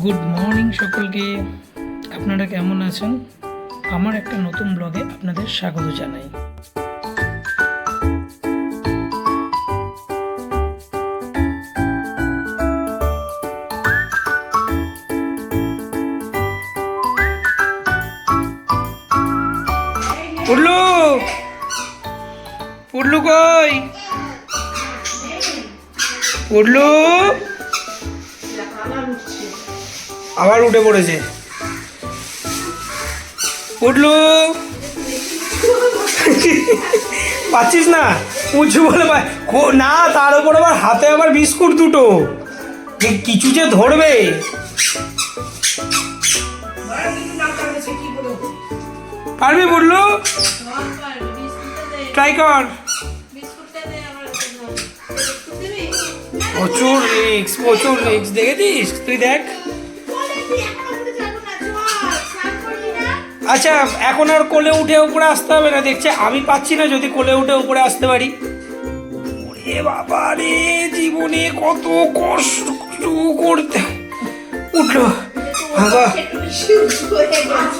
Good morning সকলকে। আপনারা কেমন আছেন? আমার একটা নতুন ব্লগে আপনাদের স্বাগত জানাই। পুরলু! পুরলু কই? পুরলু! আবার উঠে পড়েছে। উঠলু। পাচ্ছিস না? উঁচু বলে না, তার উপর আবার হাতে আবার বিস্কুট দুটো। কিছু যে ধরবে? পারবি বলল ট্রাই কর। প্রচুর রিক্স প্রচুর রিক্স দেখেছিস? তুই দেখ। আচ্ছা এখন আর কোলে উঠে উপরে আসতে হবে না দেখছে আমি পাচ্ছি না যদি কোলে উঠে উপরে আসতে পারি। ওরে বাবা রে জীবনে কত কষ্ট করতে উঠল।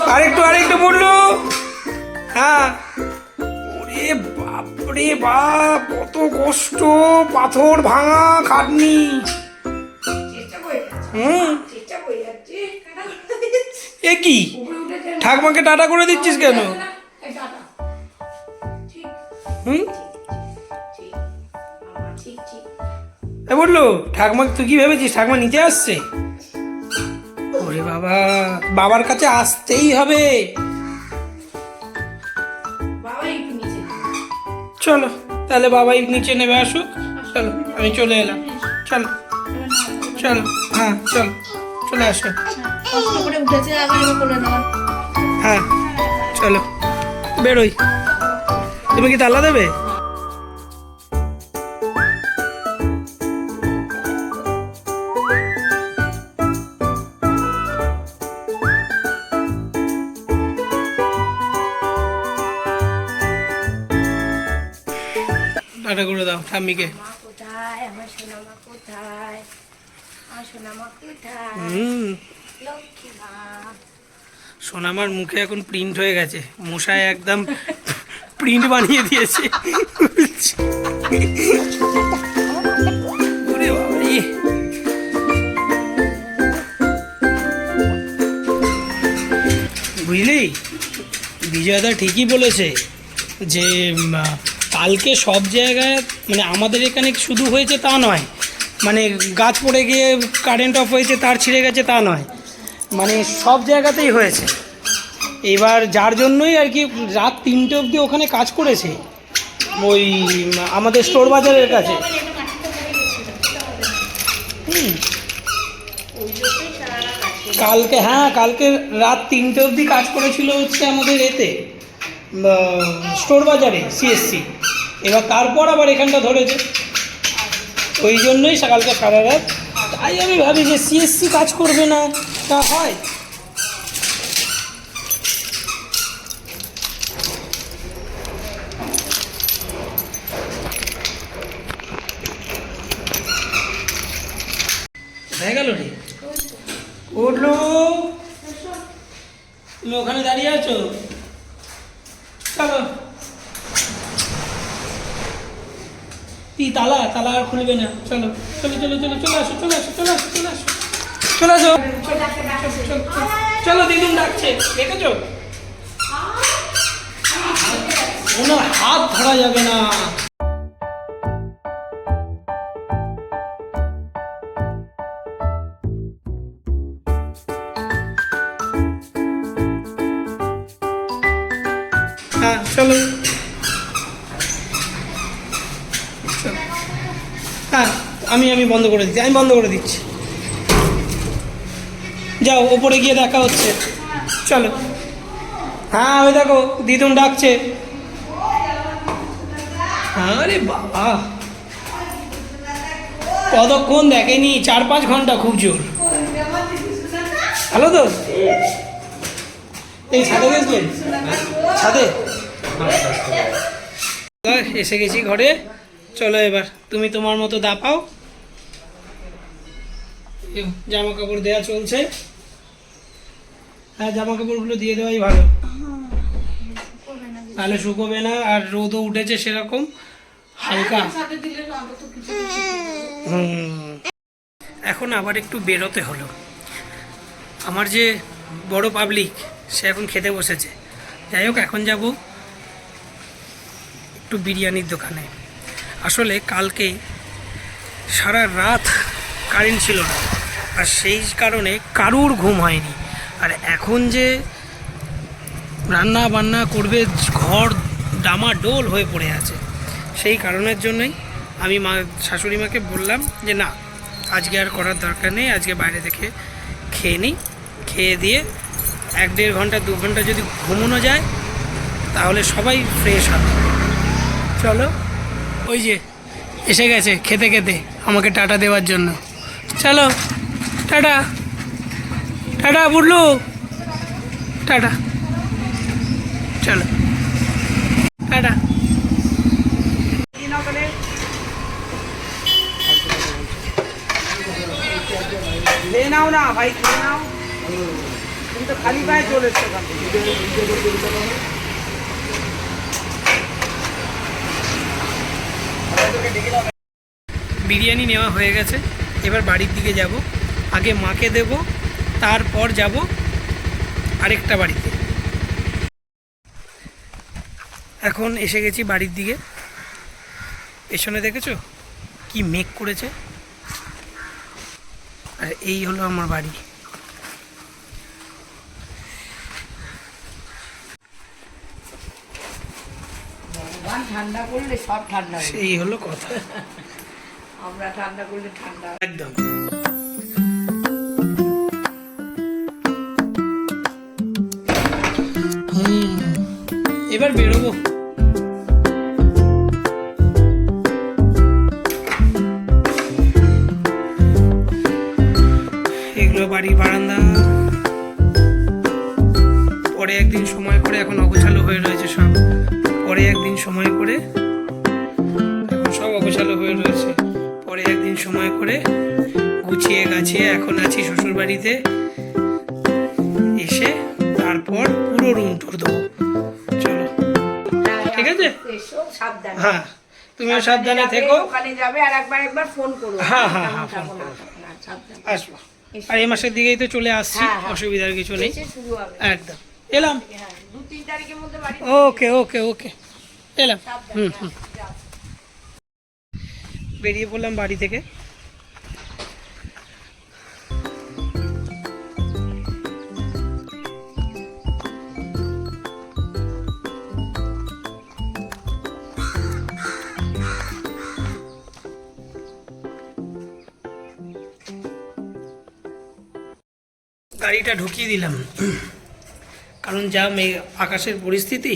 আরেকটু আরেকটু বলল। হ্যাঁ। ওরে বাপরে বাপ কত কষ্ট পাথর ভাঙা খাটনি। হুম। এ কি? ঠাকমাকে টাটা করে দিচ্ছিস কেন? হুম? এ বলল ঠাকমা তুই কি ভেবেছিস? ঠাকমা নিচে আসছে? ওরে বাবা, বাবার কাছে আসতেই হবে। চলো, তাহলে বাবাই নিচে নেবে আসুক। চলো, আমি চলে এলাম। চলো চলো হ্যাঁ চলো, চলে আসো। কষ্ট করে উঠেছে আবার এবার করে দেওয়া। হ্যাঁ চলো বেরোই। তুমি কি তালা দেবে? টাটা করে দাও ঠাম্মিকে। কোথায়? আমার সোনামা কোথায়? আমার সোনামা কোথায়? সোনামার মুখে এখন প্রিন্ট হয়ে গেছে। মশায় একদম প্রিন্ট বানিয়ে দিয়েছে। বুঝলি? বিজয়দা ঠিকই বলেছে যে কালকে সব জায়গায় মানে আমাদের এখানে শুধু হয়েছে তা নয় মানে গাছ পড়ে গিয়ে কারেন্ট অফ হয়েছে, তার ছিঁড়ে গেছে তা নয়। মানে সব জায়গাতেই হয়েছে। এবার যার জন্যই আর কি রাত তিনটে অবধি ওখানে কাজ করেছে, ওই আমাদের স্টোর বাজারের কাছে। কালকে হ্যাঁ কালকে রাত তিনটে অবধি কাজ করেছিল হচ্ছে আমাদের এতে স্টোর বাজারে সিএসসি এবার তারপর আবার এখানটা ধরেছে। ওই জন্যই কালকে সারা রাত। তাই আমি ভাবি যে সিএসসি কাজ করবে না। তা হয়। হয়ে গেল রে। উঠল। তুমি ওখানে দাঁড়িয়ে আছো? চলো। কি তালা তালা আর খুলবে না। চলো চলো চলো চলো, চলে আসো চলে আসো চলে আসো চলে আসো। আসো চলো, দিদুন ডাকছে। দেখেছ? ওনার হাত ধরা যাবে না। হ্যাঁ চলো। হ্যাঁ আমি আমি বন্ধ করে দিচ্ছি আমি বন্ধ করে দিচ্ছি। যাও, ওপরে গিয়ে দেখা হচ্ছে। চলো। হ্যাঁ ওই দেখো, দিদুন ডাকছে। আরে বাবা। কতক্ষণ দেখেনি? চার পাঁচ ঘণ্টা খুব জোর। ভালো তো? এই ছাদে গেছিলেন ছাদে? এসে গেছি ঘরে। চলো এবার, তুমি তোমার মতো দাপাও। জামা কাপড় দেওয়া চলছে। হ্যাঁ জামা কাপড়গুলো দিয়ে দেওয়াই ভালো। তাহলে শুকোবে না, আর রোদও উঠেছে সেরকম, হালকা। এখন আবার একটু বেরোতে হলো। আমার যে বড় পাবলিক সে এখন খেতে বসেছে। যাই হোক, এখন যাব একটু বিরিয়ানির দোকানে। আসলে কালকে সারা রাত কারেন্ট ছিল না। আর সেই কারণে কারুর ঘুম হয়নি। আর এখন যে রান্না বান্না করবে, ঘর ডামা ডোল হয়ে পড়ে আছে, সেই কারণের জন্যই আমি মা, শাশুড়ি মাকে বললাম যে, না, আজকে আর করার দরকার নেই, আজকে বাইরে থেকে খেয়ে নিই। খেয়ে দিয়ে এক দেড় ঘণ্টা, দু ঘণ্টা যদি ঘুমোনো যায়, তাহলে সবাই ফ্রেশ হবে। চলো, ওই যে, এসে গেছে খেতে খেতে, আমাকে টাটা দেওয়ার জন্য। চলো। টাটা। টাটা বুঝলু টাটা। চলো। টাটা। খেয়ে নাও না ভাই খেয়ে নাও। তুমি তো খালি পায়ে চলে এসছো বিরিয়ানি নেওয়া হয়ে গেছে। এবার বাড়ির দিকে যাব। আগে মাকে দেব তারপর যাব আরেকটা বাড়িতে। এখন এসে গেছি বাড়ির দিকে। পেছনে দেখেছ? কি মেঘ করেছে। আর এই হলো আমার বাড়ি। ঠান্ডা করলে সব ঠান্ডা সেই হলো কথা। আমরা ঠান্ডা করলে ঠান্ডা একদম। এবার বেরোবো। এগুলো বাড়ির বারান্দা। পরে একদিন সময় করে এখন অগোছালো হয়ে রয়েছে সব। পরে একদিন সময় করে এখন সব অগোছালো হয়ে রয়েছে। পরে একদিন সময় করে গুছিয়ে গাছিয়ে এখন আছি শ্বশুর বাড়িতে এসে তারপর পুরো রুম টুর দেবো। সাবধানে। হ্যাঁ তুমিও সাবধানে থেকো। ওখানে যাবে আর একবার একবার ফোন করো। হ্যাঁ, হ্যাঁ, হ্যাঁ, ফোন। আসব। আর এই মাসের দিকেই তো চলে আসছি হ্যাঁ, হ্যাঁ। অসুবিধার কিছু নেই। একদম। এলাম। হ্যাঁ ওকে ওকে ওকে। এলাম। হুম হুম। বেরিয়ে পড়লাম বাড়ি থেকে। গাড়িটা ঢুকিয়ে দিলাম। কারণ যা মেঘ আকাশের পরিস্থিতি,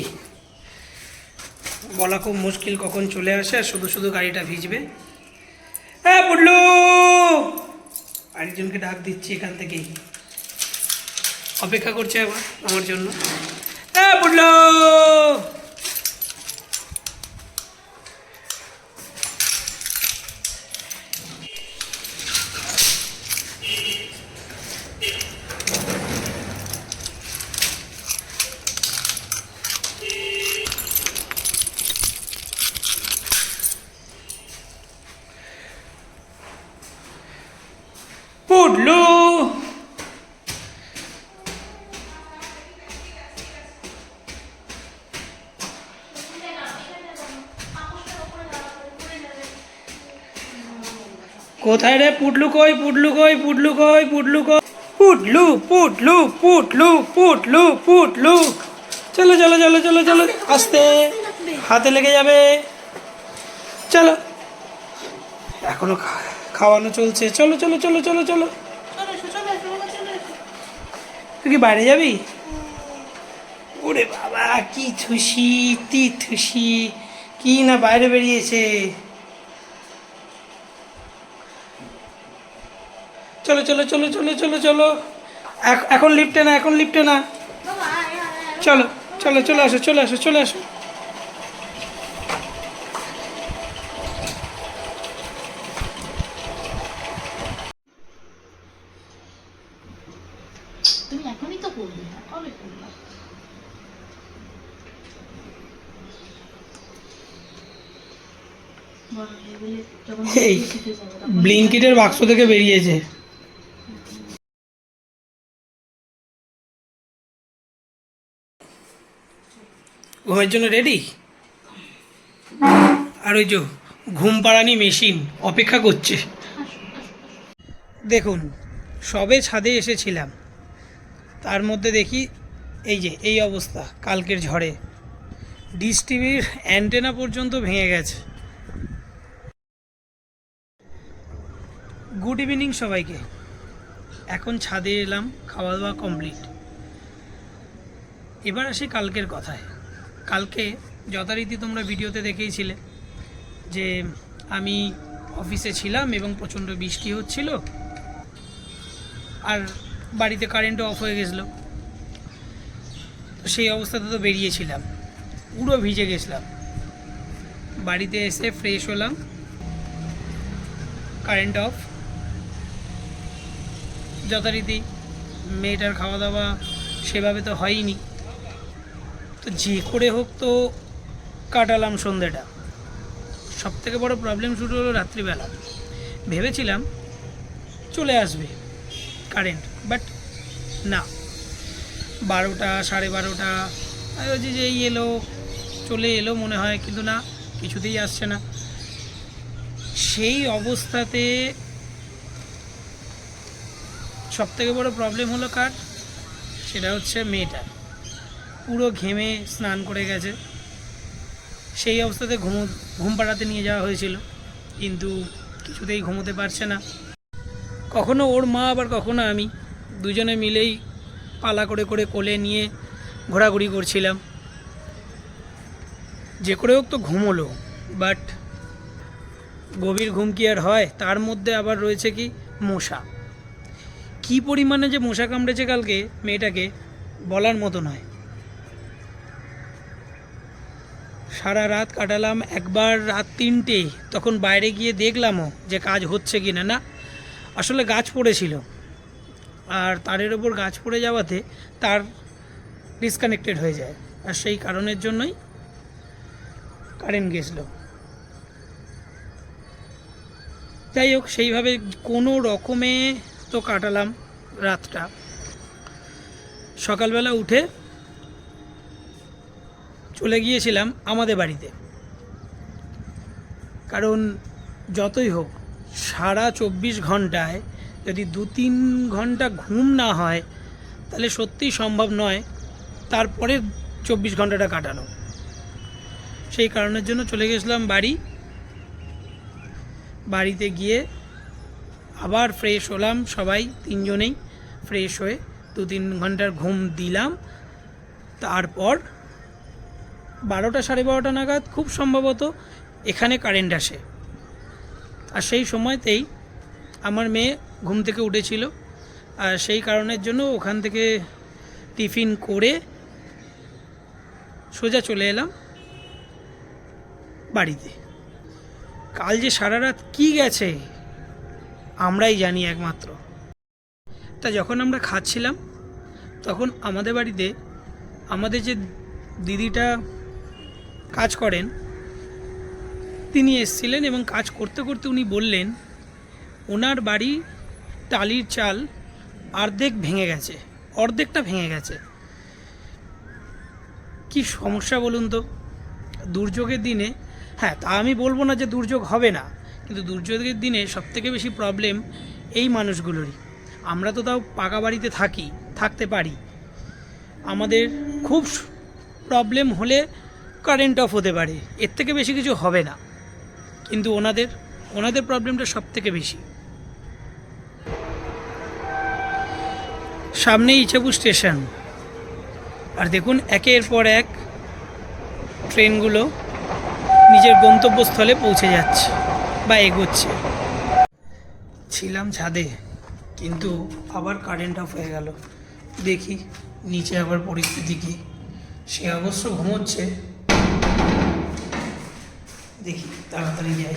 বলা খুব মুশকিল কখন চলে আসে আর শুধু শুধু গাড়িটা ভিজবে। হ্যাঁ বললু আরেকজনকে ডাক দিচ্ছি এখান থেকেই। অপেক্ষা করছে আবার আমার জন্য। হ্যাঁ বুডলু কোথায় রে পুটলু কই পুটলু কই পুটলু কই পুটলু কই? পুটলু পুটলু পুটলু পুটলু পুটলু। চলো চলো চলো চলো চলো, আস্তে। হাতে লেগে যাবে। চলো। এখনও খাওয়ানো চলছে। চলো চলো চলো চলো চলো। তুই কি বাইরে যাবি? ওরে বাবা, কি থুসি, তি থুসি। কি না বাইরে বেরিয়েছে। চলো চলো চলো চলো চলো চলো। এখন লিফটে না এখন লিফটে না। চলো চলো চলে আসো চলে আসো চলে আসো। এই ব্লিঙ্কিটের বাক্স থেকে বেরিয়েছে। ঘুমের জন্য রেডি আর ওই যে ঘুম পাড়ানি মেশিন অপেক্ষা করছে। দেখুন, সবে ছাদে এসেছিলাম। তার মধ্যে দেখি এই যে, এই অবস্থা, কালকের ঝড়ে। ডিশ টিভির অ্যান্টেনা পর্যন্ত ভেঙে গেছে। গুড ইভিনিং সবাইকে। এখন ছাদে এলাম, খাওয়া দাওয়া কমপ্লিট এবার আসি কালকের কথায়। কালকে যথারীতি তোমরা ভিডিওতে দেখেইছিলে যে আমি অফিসে ছিলাম এবং প্রচণ্ড বৃষ্টি হচ্ছিল আর বাড়িতে কারেন্টও অফ হয়ে গেছিল। সেই অবস্থাতে তো বেরিয়েছিলাম, পুরো ভিজে গেছিলাম। বাড়িতে এসে ফ্রেশ হলাম, কারেন্ট অফ। যথারীতি মেয়েটার খাওয়া দাওয়া সেভাবে তো হয়নি তো যে করে হোক তো কাটালাম সন্ধেটা। সব থেকে বড় প্রবলেম শুরু হলো রাত্রিবেলা। ভেবেছিলাম চলে আসবে কারেন্ট বাট না। বারোটা, সাড়ে বারোটা আমি যে এই এলো, চলে এলো মনে হয়, কিন্তু না, কিছুতেই আসছে না। সেই অবস্থাতে সব থেকে বড় প্রবলেম হলো কার? সেটা হচ্ছে মেয়েটা পুরো ঘেমে স্নান করে গেছে। সেই অবস্থাতে ঘুম ঘুম পাড়াতে নিয়ে যাওয়া হয়েছিল। কিন্তু কিছুতেই ঘুমোতে পারছে না। কখনো ওর মা, আবার কখনো আমি। দুজনে মিলেই পালা করে করে কোলে নিয়ে ঘোরাঘুরি করছিলাম। যে করে হোক তো ঘুমোলো, বাট গভীর ঘুম কি আর হয়? তার মধ্যে আবার রয়েছে কি? মশা। কি পরিমাণে যে মশা কামড়েছে কালকে মেয়েটাকে, বলার মতো নয়। সারা রাত কাটালাম, একবার রাত তিনটে, তখন বাইরে গিয়ে দেখলামও যে কাজ হচ্ছে কি না। না আসলে গাছ পড়েছিল। আর তারের ওপর গাছ পড়ে যাওয়াতে তার ডিসকানেক্টেড হয়ে যায়। আর সেই কারণের জন্যই কারেন্ট গেছিল। যাই হোক, সেইভাবে কোনো রকমে তো কাটালাম রাতটা। সকালবেলা উঠে চলে গিয়েছিলাম আমাদের বাড়িতে। কারণ যতই হোক, সারা চব্বিশ ঘন্টায় যদি দু তিন ঘণ্টা ঘুম না হয়, তাহলে সত্যিই সম্ভব নয় তারপরে চব্বিশ ঘন্টাটা কাটানো। সেই কারণের জন্য চলে গেছিলাম বাড়ি। বাড়িতে গিয়ে আবার ফ্রেশ হলাম সবাই তিনজনেই। ফ্রেশ হয়ে দু তিন ঘণ্টার ঘুম দিলাম। তারপর বারোটা সাড়ে বারোটা নাগাদ খুব সম্ভবত এখানে কারেন্ট আসে। আর সেই সময়তেই আমার মেয়ে ঘুম থেকে উঠেছিল। আর সেই কারণের জন্য ওখান থেকে টিফিন করে সোজা চলে এলাম বাড়িতে। কাল যে সারা রাত কী গেছে আমরাই জানি একমাত্র। তা যখন আমরা খাচ্ছিলাম, তখন আমাদের বাড়িতে আমাদের যে দিদিটা কাজ করেন। তিনি এসছিলেন এবং কাজ করতে করতে উনি বললেন, ওনার বাড়ি টালির চাল অর্ধেক ভেঙে গেছে, অর্ধেকটা ভেঙে গেছে। কি সমস্যা বলুন তো? দুর্যোগের দিনে হ্যাঁ তা আমি বলব না যে দুর্যোগ হবে না, কিন্তু দুর্যোগের দিনে সবথেকে বেশি প্রবলেম এই মানুষগুলোরই। আমরা তো তাও পাকা বাড়িতে থাকি, থাকতে পারি। আমাদের খুব প্রবলেম হলে কারেন্ট অফ হতে পারে। এর থেকে বেশি কিছু হবে না। কিন্তু ওনাদের ওনাদের প্রবলেমটা সব থেকে বেশি। সামনে ইচাবু স্টেশন। আর দেখুন, একের পর এক ট্রেনগুলো নিজের গন্তব্যস্থলে পৌঁছে যাচ্ছে বা এগোচ্ছে। ছিলাম ছাদে, কিন্তু আবার কারেন্ট অফ হয়ে গেল। দেখি, নিচে আবার পরিস্থিতি কি? সে অবশ্য ঘুমোচ্ছে। দেখি তাড়াতাড়ি যাই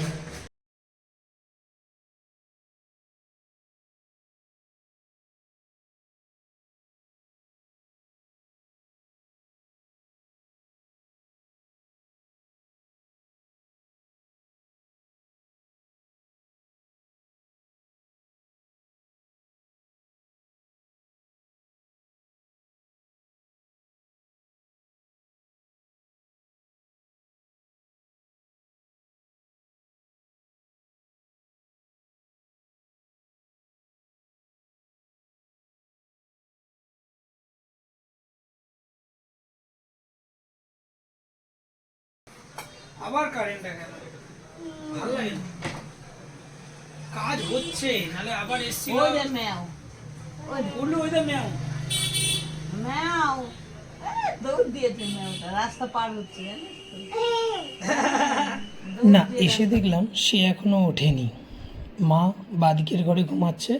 আবার কারেন্টটা গেল ভালো লাগে না। কাজ হচ্ছে নাহলে আবার এসছি ওই যে ম্যাও। ওই বলল ওই তো ম্যাও। ম্যাও। দৌড় দিয়েছে ম্যাওটা রাস্তা পার হচ্ছে না এসে দেখলাম সে এখনও ওঠেনি। মা বাদিকের ঘরে ঘুমাচ্ছে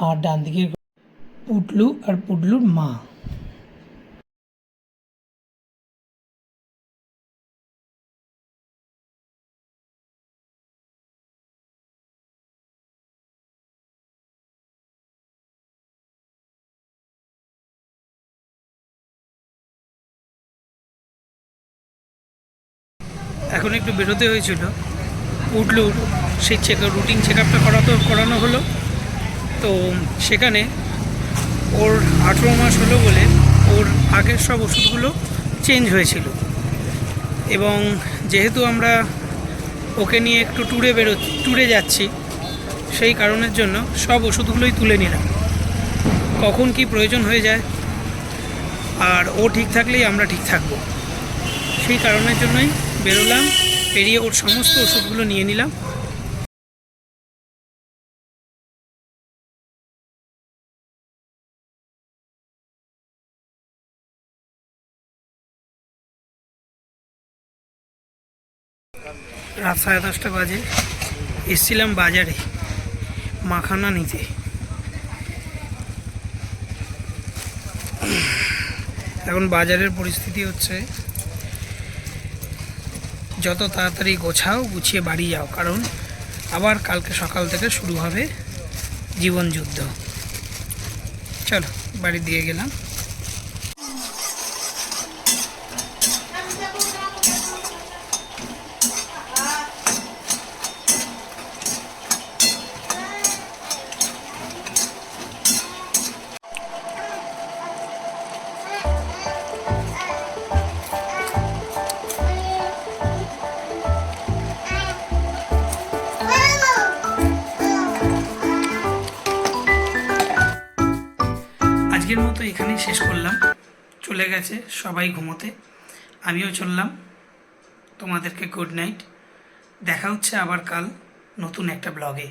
আর ডান দিকের ঘরে পুটলু আর পুটলুর মা। একটু বেরোতে হয়েছিল, উঠলুর, সেই চেক রুটিন চেক আপটা করাতো, করানো হলো। তো সেখানে ওর আঠেরো মাস হলো বলে ওর আগের সব ওষুধগুলো চেঞ্জ হয়েছিল। এবং যেহেতু আমরা ওকে নিয়ে একটু ট্যুরে বেরো ট্যুরে যাচ্ছি, সেই কারণের জন্য সব ওষুধগুলোই তুলে নিলাম। কখন কি প্রয়োজন হয়ে যায়, আর ও ঠিক থাকলেই আমরা ঠিক থাকব। সেই কারণের জন্যই বেরোলাম। বেরিয়ে ওর সমস্ত ওষুধগুলো নিয়ে নিলাম। রাত সাড়ে দশটা বাজে। এসছিলাম বাজারে, মাখানা নিতে। এখন বাজারের পরিস্থিতি হচ্ছে যত তাড়াতাড়ি গোছাও, গুছিয়ে বাড়ি যাও, কারণ আবার কালকে সকাল থেকে শুরু হবে জীবনযুদ্ধ। চলো বাড়ি দিয়ে গেলাম। গেছে সবাই ঘুমোতে। আমিও চললাম। তোমাদেরকে গুড নাইট দেখা হচ্ছে আবার কাল নতুন একটা ব্লগে